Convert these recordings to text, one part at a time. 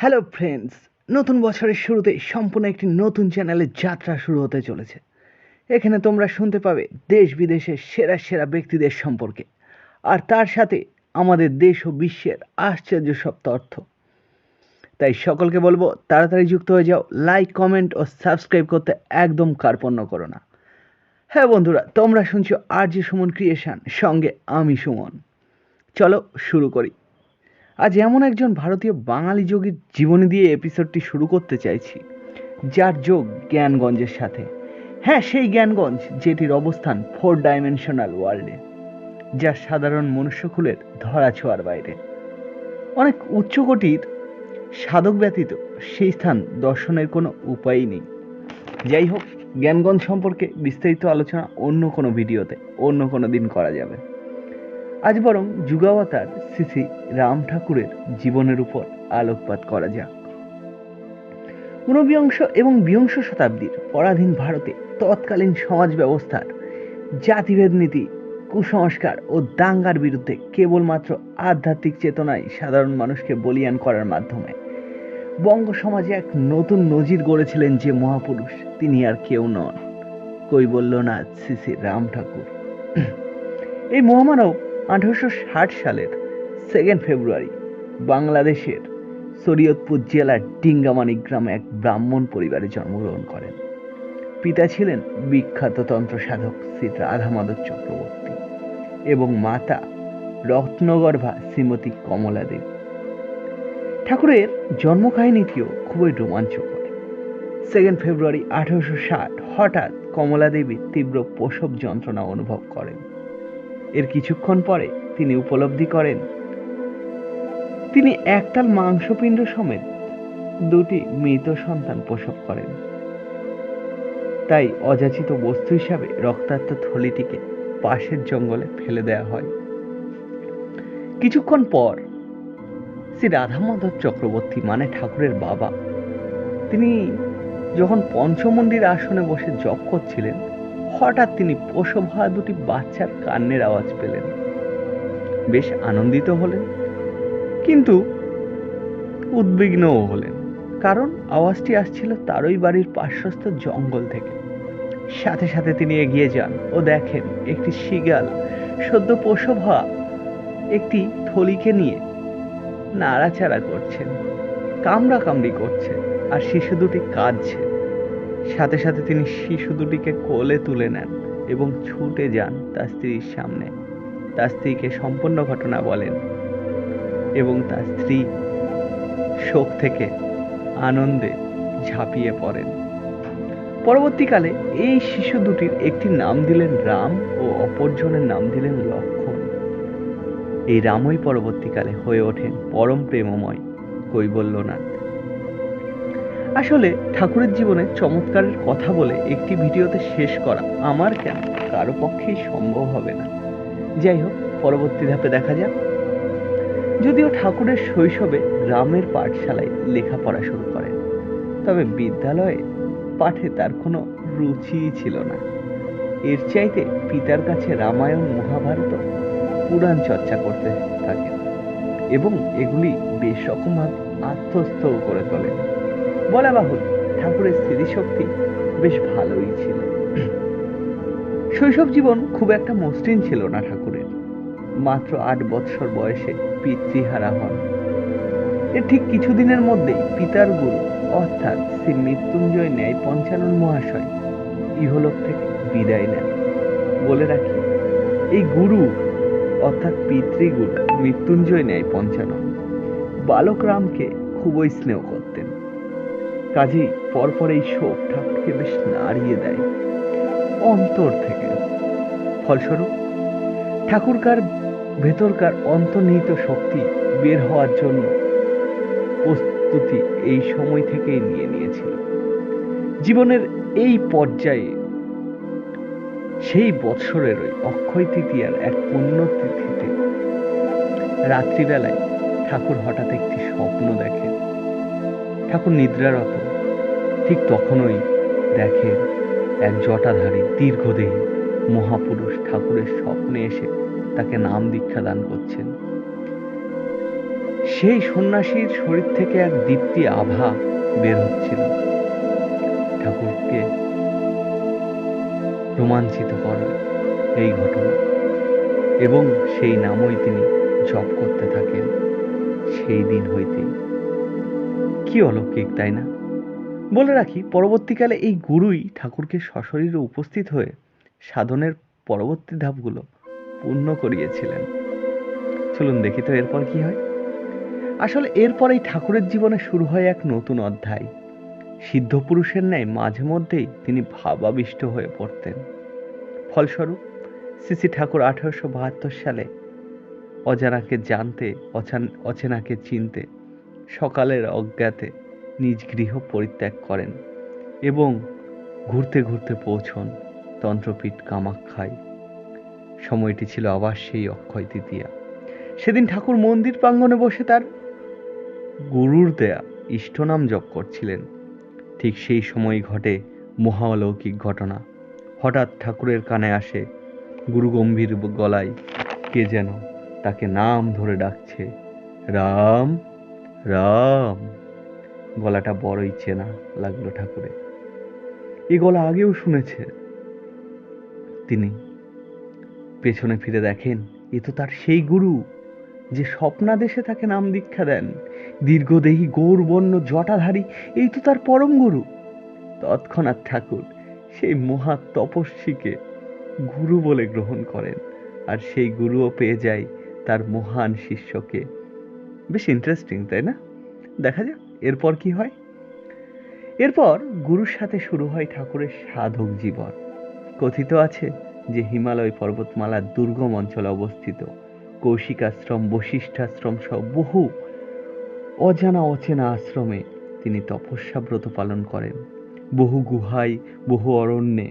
Hello friends নতুন বছরের শুরুতে সম্পূর্ণ একটি নতুন চ্যানেলের যাত্রা শুরু হতে চলেছে। এখানে তোমরা শুনতে পাবে দেশ বিদেশের সেরা সেরা ব্যক্তিদের সম্পর্কে। আর তার সাথে আমাদের দেশ ও বিশ্বের আশ্চর্য সব তথ্য। তাই সকলকে বলব, তাড়াতাড়ি যুক্ত হয়ে যাও লাইক কমেন্ট ও সাবস্ক্রাইব করতে একদম কার্পণ্য করো না। হ্যাঁ বন্ধুরা, তোমরা শুনছো আর জি সুমন ক্রিয়েশন সঙ্গে আমি সুমন। চলো শুরু করি। আজ এমন একজন ভারতীয় বাঙালি যোগীর জীবনী দিয়ে এপিসোডটি শুরু করতে চাইছি, যার যোগ জ্ঞানগঞ্জের সাথে। হ্যাঁ সেই জ্ঞানগঞ্জ, যেটির অবস্থান ফোর ডাইমেনশনাল ওয়ার্ল্ডে যা সাধারণ মনুষ্যকুলের ধরা ছোঁয়ার বাইরে। অনেক উচ্চকোটির সাধক ব্যতীত সেই স্থান দর্শনের কোনো উপায়ই নেই। যাই হোক, জ্ঞানগঞ্জ সম্পর্কে বিস্তারিত আলোচনা অন্য কোনো ভিডিওতে, অন্য কোনো দিন করা যাবে। আজ বরং যুগাবতার শ্রী শ্রী রাম ঠাকুরের জীবনের উপর আলোকপাত করা যাক। ঊনবিংশ এবং বিংশ শতাব্দীর পরাধীন ভারতে তৎকালীন সমাজ ব্যবস্থার জাতিভেদ নীতি, কুসংস্কার ও দাঙ্গার বিরুদ্ধে কেবলমাত্র আধ্যাত্মিক চেতনায় সাধারণ মানুষকে বলিয়ান করার মাধ্যমে বঙ্গ সমাজে এক নতুন নজির গড়েছিলেন যে মহাপুরুষ তিনি আর কেউ নন। কৈবল্যনাথ শ্রী শ্রী রাম ঠাকুর। এই মহামানব আঠারোশো ষাট সালের সেকেন্ড ফেব্রুয়ারি বাংলাদেশের শরীয়তপুর জেলার ডিঙ্গামানি গ্রামে এক ব্রাহ্মণ পরিবারে জন্মগ্রহণ করেন। পিতা ছিলেন বিখ্যাত তন্ত্র সাধক শ্রী রাধামাধব চক্রবর্তী এবং মাতা রত্নগর্ভা শ্রীমতী কমলা দেবী। ঠাকুরের জন্মকাহিনীটিও খুবই রোমাঞ্চকর। সেকেন্ড ফেব্রুয়ারি আঠারোশো ষাট হঠাৎ কমলা দেবী তীব্র প্রসব যন্ত্রণা অনুভব করেন। এর কিছুক্ষণ পরে তিনি উপলব্ধি করেন। তিনি একতাল মাংসপিণ্ড সমেত দুটি মৃত সন্তান প্রসব করেন। তাই অযাচিত বস্তু হিসাবে রক্তাক্ত থলিটিকে পাশের জঙ্গলে ফেলে দেয়া হয়। কিছুক্ষণ পর শ্রী রাধামাধব চক্রবর্তী মানে ঠাকুরের বাবা, তিনি যখন পঞ্চমন্ডির আসনে বসে জপ করছিলেন হঠাৎ তিনি হওয়া দুটি বাচ্চার কান্নের আওয়াজ পেলেন। বেশ আনন্দিত হলেন, কিন্তু উদ্বিগ্নও হলেন, কারণ আওয়াজটি আসছিল তারই বাড়ির পার্শ্বস্থ জঙ্গল থেকে। সাথে সাথে তিনি এগিয়ে যান ও দেখেন একটি শিগাল সদ্য হওয়া একটি থলিকে নিয়ে নাড়াচাড়া করছেন কামড়া কামড়ি করছে, আর শিশু দুটি কাঁদছে। সাথে সাথে তিনি শিশু দুটিকে কোলে তুলে নেন এবং ছুটে যান তার স্ত্রীর সামনে। তার স্ত্রীকে সম্পূর্ণ ঘটনা বলেন এবং তার স্ত্রী শোক থেকে আনন্দে ঝাঁপিয়ে পড়েন। পরবর্তীকালে এই শিশু দুটির একটি নাম দিলেন রাম ও অপরজনের নাম দিলেন লক্ষণ। এই রামই পরবর্তীকালে হয়ে ওঠেন পরম প্রেমময় কৈবল্যনাথ। আসলে ঠাকুরের জীবনে চমৎকারের কথা বলে একটি ভিডিওতে শেষ করা আমার কেন? কারও পক্ষেই সম্ভব হবে না। যাই হোক, পরবর্তী ধাপে দেখা যাক। যদিও ঠাকুরের শৈশবে গ্রামের পাঠশালায় লেখাপড়া শুরু করেন, তবে বিদ্যালয়ে পাঠে তার কোনো রুচিই ছিল না। এর চাইতে পিতার কাছে রামায়ণ, মহাভারত পুরাণ চর্চা করতে থাকেন এবং এগুলি বেশ রকমভাবে আত্মস্থও করে তোলেন। বলা বাহুল ঠাকুরের স্মৃতিশক্তি বেশ ভালোই ছিল। শৈশব জীবন খুব একটা মসৃণ ছিল না ঠাকুরের। মাত্র আট বৎসর বয়সে পিতৃহারা হন। এর ঠিক কিছুদিনের মধ্যে পিতার গুরু, অর্থাৎ শ্রী মৃত্যুঞ্জয় ন্যায় পঞ্চানন মহাশয়, ইহলোক থেকে বিদায় নেন। বলে রাখি, এই গুরু, অর্থাৎ পিতৃগুরু, মৃত্যুঞ্জয় ন্যায় পঞ্চানন বালক রামকে খুবই স্নেহ করতেন। কাজেই পরপর এই শোক ঠাকুরকে বেশ নাড়িয়ে দেয়। অন্তর থেকে। ফলস্বরূপ, ঠাকুরকার ভেতরকার অন্তর্নিহিত শক্তি বের হওয়ার জন্য প্রস্তুতি এই সময় থেকেই নিয়ে নিয়েছিল। জীবনের এই পর্যায়ে সেই বৎসরের ওই অক্ষয় তৃতীয়ার এক পুণ্য তিথিতে রাত্রিবেলায় ঠাকুর হঠাৎ একটি স্বপ্ন দেখেন ঠাকুর নিদ্রারত ঠিক তখনই দেখেন এক জটাধারী দীর্ঘদেহী মহাপুরুষ ঠাকুরের স্বপ্নে এসে তাকে নাম দীক্ষা দান করছেন। সেই সন্ন্যাসীর শরীর থেকে এক দীপ্তি আভা বের হচ্ছিল। ঠাকুরকে রোমাঞ্চিত করে এই ঘটনা এবং সেই নামই তিনি জপ করতে থাকেন সেই দিন হইতেই। কি অলৌকিক, তাই না? বলে রাখি, পরবর্তীকালে এই গুরুই ঠাকুরকে সশরীরে উপস্থিত হয়ে সাধনের পরবর্তী ধাপগুলো পূর্ণ করিয়েছিলেন। চলুন দেখি তো এরপর কি হয়। আসলে এরপরেই ঠাকুরের জীবনে শুরু হয় এক নতুন অধ্যায়। সিদ্ধ পুরুষের ন্যায় মাঝে মধ্যেই তিনি ভাবাবিষ্ট হয়ে পড়তেন। ফলস্বরূপ, শ্রী ঠাকুর আঠারোশো বাহাত্তর সালে অজানাকে জানতে অচান- অচেনাকে চিনতে, সকালের অজ্ঞাতে নিজ গৃহ পরিত্যাগ করেন এবং ঘুরতে ঘুরতে পৌঁছন তন্ত্রপীঠ কামাখ্যায়। সময়টি ছিল আবার সেই অক্ষয় তৃতীয়া। সেদিন ঠাকুর মন্দির প্রাঙ্গণে বসে তার গুরুর দেয়া ইষ্টনাম জপ করছিলেন। ঠিক সেই সময় ঘটে মহালৌকিক ঘটনা। হঠাৎ ঠাকুরের কানে আসে গুরু গম্ভীর গলায়, কে যেন তাকে নাম ধরে ডাকছে, রাম রাম। গলাটা বড়ই চেনা লাগল ঠাকুরে এই গলা আগেও শুনেছে। তিনি পেছনে ফিরে দেখেন, এ তো তার সেই গুরু যে স্বপ্নাদেশে তাকে নাম দীক্ষা দেন। দীর্ঘদেহী গৌরবর্ণ জটাধারী, এই তো তার পরম গুরু। তৎক্ষণাৎ ঠাকুর সেই মহা তপস্বীকে গুরু বলে গ্রহণ করেন আর সেই গুরুও পেয়ে যায় তার মহান শিষ্যকে। বেশ ইন্টারেস্টিং তাই না? দেখা যাক। এরপর কি হয়? এরপর গুরুর সাথে শুরু হয় ঠাকুরের সাধক জীবন। কথিত আছে যে হিমালয় পর্বতমালার দুর্গম অঞ্চলে অবস্থিত কৌশিকাশ্রম, বশিষ্ঠাশ্রম সহ বহু অজানা অচেনা আশ্রমে তিনি তপস্যা ব্রত পালন করেন। বহু গুহায়, বহু অরণ্যে,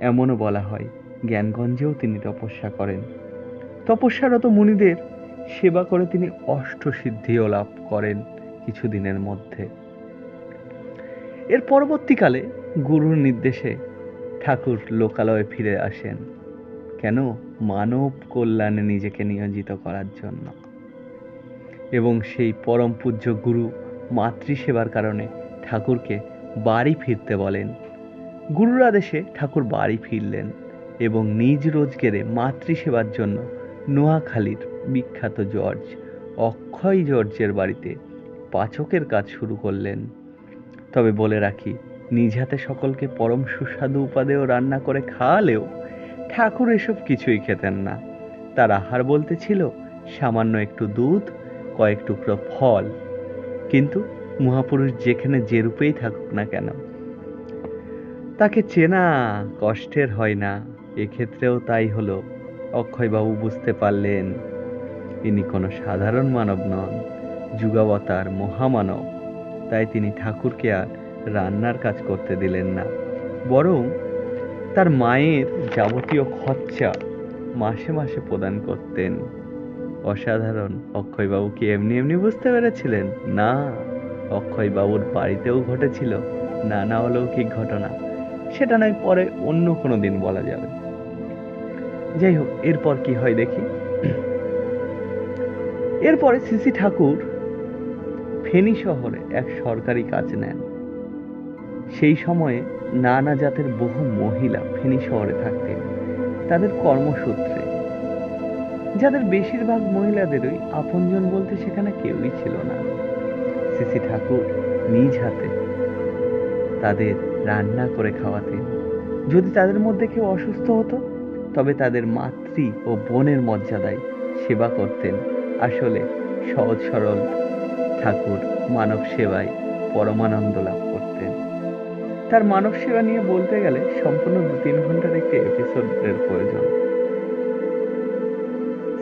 এমনও বলা হয়, জ্ঞানগঞ্জেও তিনি তপস্যা করেন। তপস্যারত মুনিদের সেবা করে তিনি অষ্টসিদ্ধিও লাভ করেন। কিছুদিনের মধ্যে। এর পরবর্তীকালে গুরুর নির্দেশে ঠাকুর লোকালয়ে ফিরে আসেন। কেন? মানব কল্যাণে নিজেকে নিয়োজিত করার জন্য। এবং সেই পরম পূজ্য গুরু মাতৃসেবার কারণে ঠাকুরকে বাড়ি ফিরতে বলেন। গুরুর আদেশে ঠাকুর বাড়ি ফিরলেন এবং নিজ রোজগেরে মাতৃসেবার জন্য নোয়াখালীর বিখ্যাত জর্জ অক্ষয় জর্জের বাড়িতে পাচকের কাজ শুরু করলেন। তবে বলে রাখি, নিজ হাতে সকলকে পরম সুস্বাদু উপাদেয় রান্না করে খাওয়ালেও ঠাকুর এসব কিছুই খেতেন না। তার আহার বলতে ছিল সামান্য একটু দুধ, কয়েক টুকরো ফল। কিন্তু মহাপুরুষ যেখানে যে রূপেই থাকুক না কেন, তাকে চেনা কষ্টের হয় না। এক্ষেত্রেও তাই হলো। অক্ষয়বাবু বুঝতে পারলেন, ইনি কোনো সাধারণ মানব নন। যুগাবতার মহামানব, তাই তিনি ঠাকুরকে আর রান্নার কাজ করতে দিলেন না। বরং তার মায়ের যাবতীয় খরচা মাসে মাসে প্রদান করতেন। অসাধারণ অক্ষয়বাবু কি এমনি এমনি বুঝতে পেরেছিলেন? না, অক্ষয়বাবুর বাড়িতেও ঘটেছিল নানা অলৌকিক ঘটনা। সেটা নয়, পরে অন্য কোনো দিন বলা যাবে। যাই হোক, এরপর কি হয় দেখি? এরপরে সিসি ঠাকুর ফেনী শহরে এক সরকারি কাজ নেন। সেই সময়ে নানা জাতের বহু মহিলা ফেনী শহরে থাকতেন, তাদের কর্মসূত্রে। যাদের বেশিরভাগ মহিলাদেরই আপনজন বলতে সেখানে কেউই ছিল না। সিসি ঠাকুর নিজ হাতে তাদের রান্না করে খাওয়াতেন। যদি তাদের মধ্যে কেউ অসুস্থ হতো, তবে তাদের মাতৃ ও বোনের মর্যাদায় সেবা করতেন। আসলে সহজ সরল ঠাকুর মানব সেবায় পরমানন্দ লাভ করতেন। তার মানব সেবা নিয়ে বলতে গেলে সম্পূর্ণ দু তিন ঘণ্টার একটি এপিসোডের প্রয়োজন।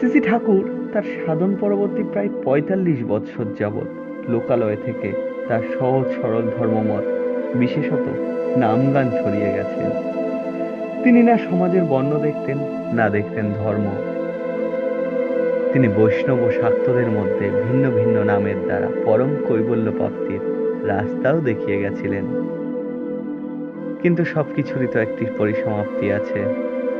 সিসি ঠাকুর তার সাধন পরবর্তী প্রায় পঁয়তাল্লিশ বৎসর যাবৎ লোকালয় থেকে তার সহজ সরল ধর্মমত, বিশেষত নামগান ছড়িয়ে গেছেন। তিনি না সমাজের বর্ণ দেখতেন, না দেখতেন ধর্ম। তিনি বৈষ্ণব শাক্তদের মধ্যে ভিন্ন ভিন্ন নামের দ্বারা পরম কৈবল্য প্রাপ্তির রাস্তাও দেখিয়ে গেছিলেন। কিন্তু সবকিছুরই তো একটি পরিসমাপ্তি আছে।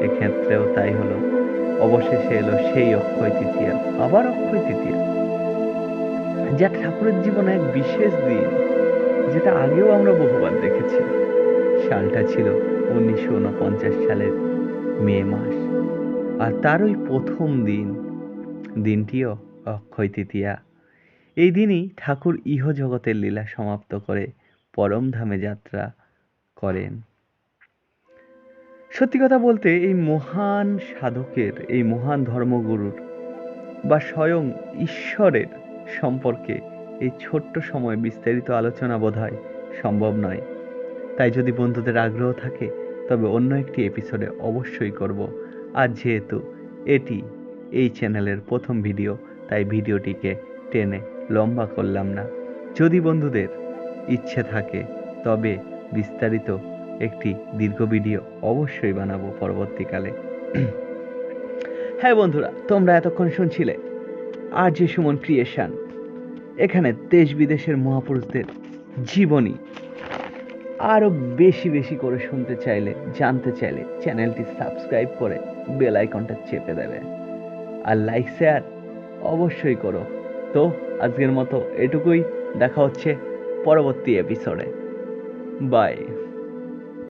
এক্ষেত্রেও তাই হলো। অবশেষে এলো সেই অক্ষয় তৃতীয়া, আবার অক্ষয় তৃতীয়া। যা ঠাকুরের জীবনে এক বিশেষ দিন, যেটা আগেও আমরা বহুবার দেখেছি। সালটা ছিল উনিশশো উনপঞ্চাশ সালের মে মাস। আর তার ওই প্রথম দিন দিনটিও অক্ষয় তৃতীয়া। এই দিনই ঠাকুর ইহজগতের লীলা সমাপ্ত করে পরমধামে যাত্রা করেন। সত্যি কথা বলতে এই মহান সাধকের, এই মহান ধর্মগুরুর বা স্বয়ং ঈশ্বরের সম্পর্কে এই ছোট্ট সময় বিস্তারিত আলোচনা বোধহয় সম্ভব নয়। তাই যদি বন্ধুদের আগ্রহ থাকে, তবে অন্য একটি এপিসোডে অবশ্যই করব। আর যেহেতু এটি এই চ্যানেলের প্রথম ভিডিও, তাই ভিডিওটিকে টেনে লম্বা করলাম না। যদি বন্ধুদের ইচ্ছে থাকে, তবে বিস্তারিত একটি দীর্ঘ ভিডিও অবশ্যই বানাবো পরবর্তীকালে। হ্যাঁ বন্ধুরা, তোমরা এতক্ষণ শুনছিলে আর যে সুমন ক্রিয়েশন। এখানে দেশ বিদেশের মহাপুরুষদের জীবনী আরও বেশি বেশি করে শুনতে চাইলে, জানতে চাইলে চ্যানেলটি সাবস্ক্রাইব করে বেল আইকনটা চেপে দেবে। আর লাইক শেয়ার অবশ্যই করো। তো আজকের মতো এটুকুই। দেখা হচ্ছে পরবর্তী এপিসোডে বাই